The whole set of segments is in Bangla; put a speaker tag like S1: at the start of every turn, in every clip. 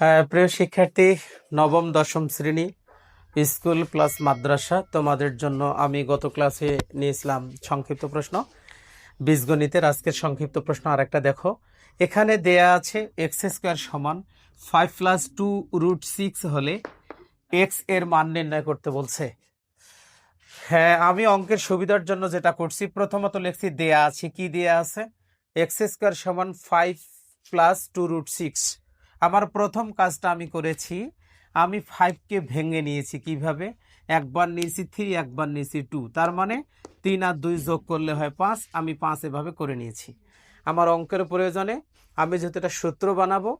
S1: হ্যাঁ প্রিয় শিক্ষার্থী, নবম, দশম শ্রেণি, স্কুল প্লাস মাদ্রাসা, তোমাদের জন্য আমি গত ক্লাসে নিয়েছিলাম সংক্ষিপ্ত প্রশ্ন। বীজগণিতের আজকের সংক্ষিপ্ত প্রশ্ন আরেকটা দেখো। এখানে দেয়া আছে এক্স স্কোয়ার সমান five plus two root six হলে এক্সের মান নির্ণয় করতে বলছে। হ্যাঁ আমি অঙ্কের সুবিধার জন্য যেটা করছি, প্রথমত লেখছি দেয়া আছে, কি দেয়া আছে? এক্স স্কোয়ার সমান five plus two root six. আমার প্রথম কাজটা আমি করেছি। আমি ফাইভকে ভেঙে নিয়েছি কীভাবে? একবার নিয়েছি থ্রি একবার নিয়েছি টু তার মানে তিন আর দুই যোগ করলে হয় পাঁচ, আমি পাঁচ এভাবে করে নিয়েছি। আমার অঙ্কের প্রয়োজনে আমি যেহেতু এটা সূত্র বানাবো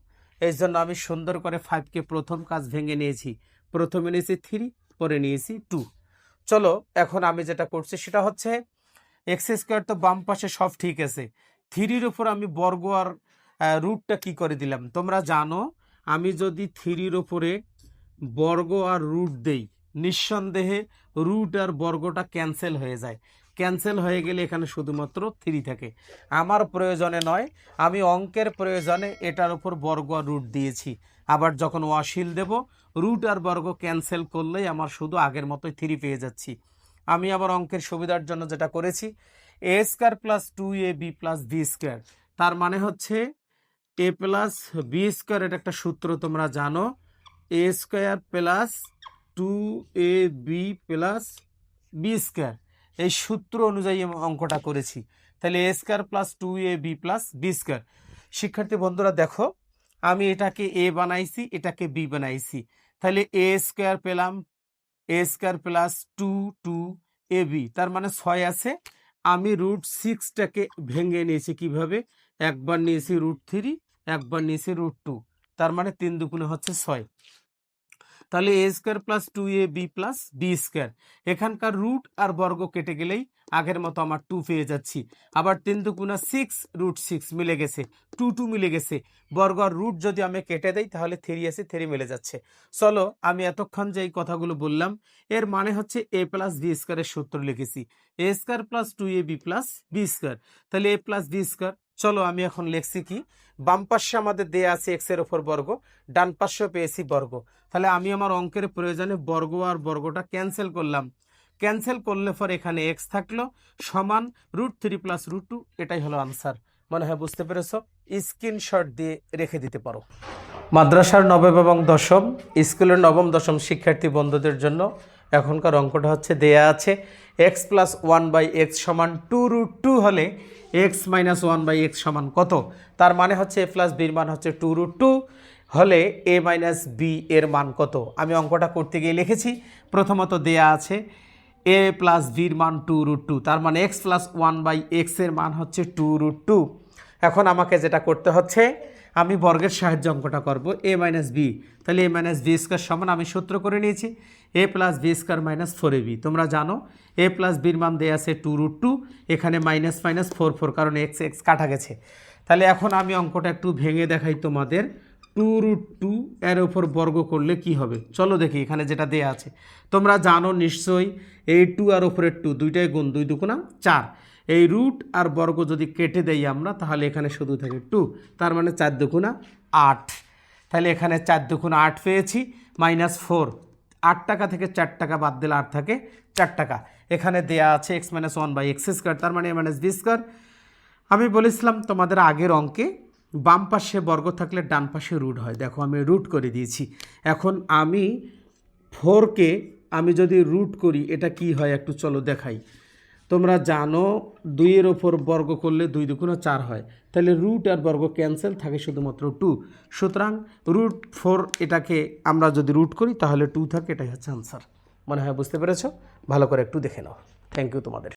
S1: এই জন্য আমি সুন্দর করে ফাইভকে প্রথম কাজ ভেঙে নিয়েছি। প্রথমে নিয়েছি থ্রি পরে নিয়েছি টু চলো, এখন আমি যেটা করছি সেটা হচ্ছে এক্স স্কোয়ার তো বাম পাশে সব ঠিক আছে। থ্রির উপর আমি বর্গ আর রুটটা কি করে দিলাম? তোমরা জানো, আমি যদি থ্রির ওপরে বর্গ আর রুট দেই, নিঃসন্দেহে রুট আর বর্গটা ক্যান্সেল হয়ে যায়। ক্যান্সেল হয়ে গেলে এখানে শুধুমাত্র থ্রি থাকে। আমার প্রয়োজনে নয়, আমি অঙ্কের প্রয়োজনে এটার ওপর বর্গ আর রুট দিয়েছি। আবার যখন ওয়াশিল দেব রুট আর বর্গ ক্যান্সেল করলেই আমার শুধু আগের মতোই থ্রি পেয়ে যাচ্ছি। আমি আবার অঙ্কের সুবিধার জন্য যেটা করেছি a square plus two a b plus b square তার মানে হচ্ছে এ প্লাস বি স্কোয়ার এটা একটা সূত্র, তোমরা জানো। A square plus two a b plus b square. এই সূত্র অনুযায়ী আমি অঙ্কটা করেছি। তাহলে a square plus two a b plus b square. শিক্ষার্থী বন্ধুরা, দেখো, আমি এটাকে এ বানাইছি, এটাকে বি বানাইছি। তাহলে এ স্কোয়ার পেলাম, a square plus two two a b. তার মানে ছয় আছে। আমি রুট সিক্সটাকে ভেঙে নিয়েছি কীভাবে? একবার নিয়েছি রুট থ্রি একবার নিয়েছি রুট টু তার মানে তিন দুগুণে হচ্ছে ছয়। তাহলে a square plus two a b plus b square এখানকার রুট আর বর্গ কেটে গেলেই আগের মতো আমার টু পেয়ে যাচ্ছি। আবার তিন দুগুণা সিক্স রুট সিক্স মিলে গেছে টু টু মিলে গেছে। বর্গর রুট যদি আমি কেটে দেই, তাহলে থ্রি আছে থ্রি মিলে যাচ্ছে। চলো, আমি এতক্ষণ যে এই কথাগুলো বললাম, এর মানে হচ্ছে এ প্লাস বি স্কোয়ারের সূত্র লিখেছি। A square plus two a b plus b square তাহলে এ প্লাস বি স্কোয়ার চলো আমি এখন লিখছি কি? বাম পাশে আমাদের দেয়া আছে এক্সের ওপর বর্গ, ডান পাশেও পেয়েছি বর্গ। তাহলে আমি আমার অঙ্কের প্রয়োজনে বর্গ আর বর্গটা ক্যান্সেল করলাম। ক্যান্সেল করলে পর এখানে এক্স থাকল সমান root three plus root two এটাই হলো আনসার মনে হয় বুঝতে পেরেছ? স্ক্রিনশট দিয়ে রেখে দিতে পারো। মাদ্রাসার নবম এবং দশম, স্কুলের নবম, দশম শিক্ষার্থী বন্ধুদের জন্য এখনকার অঙ্কটা হচ্ছে দেয়া আছে x plus one by x সমান টু রুট টু হলে x minus one by x সমান কত? তার মানে হচ্ছে এ প্লাস বির মান হচ্ছে টু রুট টু হলে এ মাইনাস বি এর মান কত? আমি অঙ্কটা করতে গিয়ে লিখেছি। প্রথমত দেয়া আছে এ প্লাস বির মান টু রুট টু তার মানে এক্স প্লাস ওয়ান বাই এক্সের মান হচ্ছে টু রুট টু এখন আমাকে যেটা করতে হচ্ছে, আমি বর্গের সাহায্যে অঙ্কটা করব এ মাইনাস বি তাহলে এ মাইনাস বি স্কোয়ার সমান, আমি সূত্র করে নিয়েছি a plus b square minus four a b তোমরা জানো এ প্লাস বির মান দেয়া আছে টু রুট টু এখানে মাইনাস মাইনাস ফোর ফোর কারণ এক্স এক্স কাটা গেছে। তাহলে এখন আমি অঙ্কটা একটু ভেঙে দেখাই তোমাদের। টু রুট টু এর ওপর বর্গ করলে কি হবে? চলো দেখি, এখানে যেটা দেয়া আছে। তোমরা জানো নিশ্চয়ই, এই টু আর ওপরের টু, দুইটাই গুণ দুই দুগুণা চার। এই রুট আর বর্গ যদি কেটে দেই আমরা, তাহলে এখানে শুধু থাকে টু, তার মানে চার দুগুণা আট। তাহলে এখানে চার দুগুণা আট পেয়েছি, মাইনাস ফোর। আট টাকা থেকে চার টাকা বাদ দিলে আট থাকে চার টাকা। এখানে দেয়া আছে x minus one by x square, তার মানে মাইনাস বি স্কোয়ার। আমি বলেছিলাম তোমাদের আগের অঙ্কে বাম পাশে বর্গ থাকলে ডান পাশে রুট হয়। দেখো আমি রুট করে দিয়েছি। এখন আমি ফোরকে আমি যদি রুট করি, এটা কি হয় একটু চলো দেখাই। তোমরা জানো দুইয়ের ওপর বর্গ করলে দুই দুগুণে চার হয়। তাহলে রুট আর বর্গ ক্যান্সেল থাকে শুধুমাত্র টু সুতরাং রুট ফোর এটাকে আমরা যদি রুট করি, তাহলে টু থাকে, এটাই হচ্ছে আনসার মনে হয় বুঝতে পেরেছ? ভালো করে একটু দেখে নাও। থ্যাংক ইউ তোমাদের।